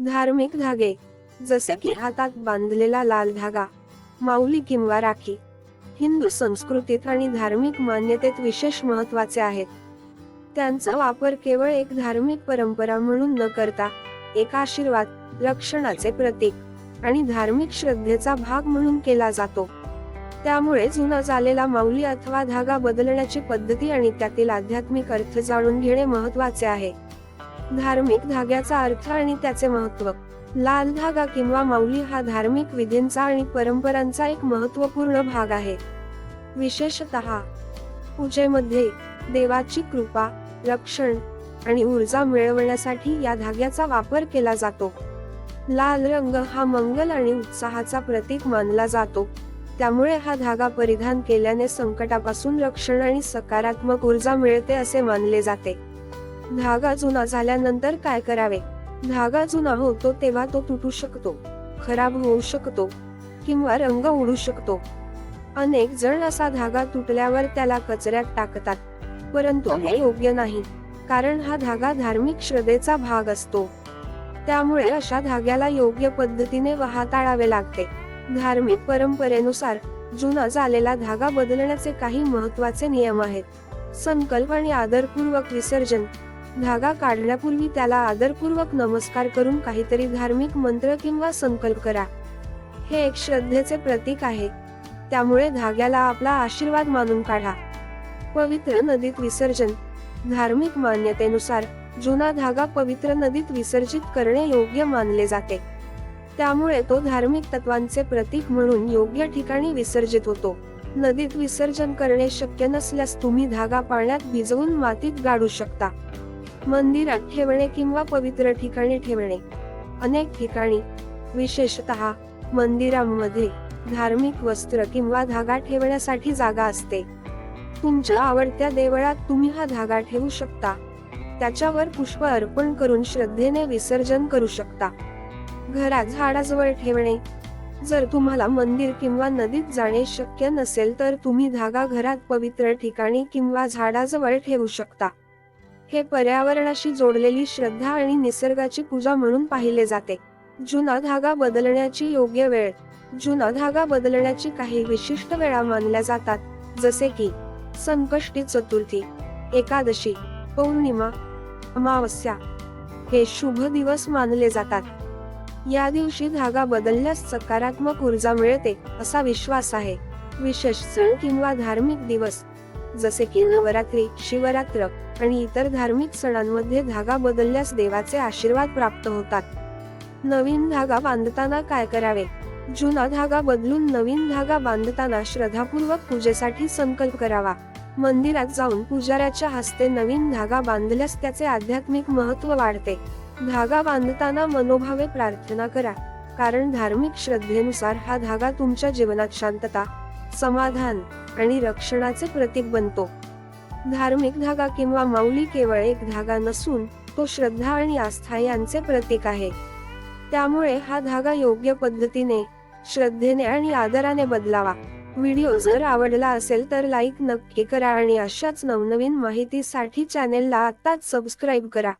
धार्मिक धागे जसे की हातात बांधलेला लाल धागा माऊली किंवा राखी हिंदू संस्कृतीत आणि धार्मिक मान्यतेत विशेष महत्त्वाचे आहेत. त्यांचा वापर केवळ एक धार्मिक परंपरा म्हणून न करता एक आशीर्वाद रक्षणाचे प्रतीक आणि धार्मिक श्रद्धेचा भाग म्हणून केला जातो. त्यामुळे जुना झालेला माऊली अथवा धागा बदलण्याची पद्धती आणि त्यातील आध्यात्मिक अर्थ जाणून घेणे महत्त्वाचे आहे. धार्मिक धाग्याचा अर्थ आणि त्याचे महत्त्व लाल धागा किंवा माऊली हा धार्मिक विधींचा आणि परंपरांचा एक महत्त्वपूर्ण भाग आहे. विशेषतः पूजेमध्ये देवाची कृपा रक्षण आणि ऊर्जा मिळवण्यासाठी या धाग्याचा वापर केला जातो. लाल रंग हा मंगल आणि उत्साहाचा प्रतीक मानला जातो. त्यामुळे हा धागा परिधान केल्याने संकटापासून रक्षण आणि सकारात्मक ऊर्जा मिळते असे मानले जाते. धागा जुना झाल्यानंतर काय करावे? धागा जुना होतो तेव्हा तो तुटू शकतो खराब होऊ शकतो किंवा रंग उडू शकतो. अनेक जण असा धागा तुटल्यावर त्याला कचऱ्यात टाकतात परंतु हे योग्य नाही कारण हा धागा धार्मिक श्रद्धेचा भाग असतो. त्यामुळे अशा धाग्याला योग्य पद्धतीने हाताळावे लागते. धार्मिक परंपरेनुसार जुना झालेला धागा बदलण्याचे काही महत्त्वाचे नियम आहेत. संकल्प आणि आदरपूर्वक विसर्जन धागा काढण्यापूर्वी त्याला आदरपूर्वक नमस्कार करून काहीतरी धार्मिक मंत्र किंवा संकल्प करा. हे एक श्रद्धेचे प्रतीक आहे. त्यामुळे धाग्याला आपला आशीर्वाद मानून काढा. पवित्र नदीत विसर्जन. धार्मिक मान्यतेनुसार जुना धागा पवित्र नदीत विसर्जित करणे योग्य मानले जाते. त्यामुळे तो धार्मिक तत्वांचे प्रतीक म्हणून योग्य ठिकाणी विसर्जित होतो. नदीत विसर्जन करणे शक्य नसल्यास तुम्ही धागा पाण्यात भिजवून मातीत गाडू शकता. मंदिरात ठेवणे किंवा पवित्र ठिकाणी ठेवणे. अनेक ठिकाणी विशेषतः मंदिरांमध्ये धार्मिक वस्त्र किंवा धागा ठेवण्यासाठी जागा असते. तुमच्या आवडत्या देवळात तुम्ही हा धागा ठेवू शकता. त्याच्यावर पुष्प अर्पण करून श्रद्धेने विसर्जन करू शकता. घरात झाडाजवळ ठेवणे. जर तुम्हाला मंदिर किंवा नदीत जाणे शक्य नसेल तर तुम्ही धागा घरात पवित्र ठिकाणी किंवा झाडाजवळ ठेवू शकता. हे पर्यावरणाशी जोडलेली श्रद्धा आणि निसर्गाची पूजा म्हणून पाहिले जाते. जुना धागा बदलण्याची योग्य वेळ. जुना धागा बदलण्याची काही विशिष्ट वेळा मानल्या जातात जसे की संकष्टी चतुर्थी एकादशी पौर्णिमा अमावस्या. हे शुभ दिवस मानले जातात. या दिवशी धागा बदलल्यास सकारात्मक ऊर्जा मिळते असा विश्वास आहे. विशेष सण किंवा धार्मिक दिवस. जसे की नवरात्री शिवरात्र आणि इतर धार्मिक सणांमध्ये धागा बदलल्यास देवाचे आशीर्वाद प्राप्त होतात. नवीन धागा बांधताना काय करावे? जुना धागा बदलून नवीन धागा बांधताना श्रद्धापूर्वक पूजेसाठी संकल्प करावा. मंदिरात जाऊन पुजाऱ्याच्या हस्ते नवीन धागा बांधल्यास त्याचे आध्यात्मिक महत्त्व वाढते. धागा बांधताना मनोभावे प्रार्थना करा कारण धार्मिक श्रद्धेनुसार हा धागा तुमच्या जीवनात शांतता समाधान आणि रक्षणाचे प्रतीक बनतो. धार्मिक धागा किंवा माऊली केवळ एक धागा नसून तो श्रद्धा आणि आस्था यांचे प्रतीक आहे. त्यामुळे हा धागा योग्य पद्धतीने श्रद्धेने आणि आदराने बदलावा. व्हिडिओ जर आवडला असेल तर लाईक नक्की करा आणि अशाच नवनवीन माहितीसाठी चॅनेलला आत्ताच सबस्क्राईब करा.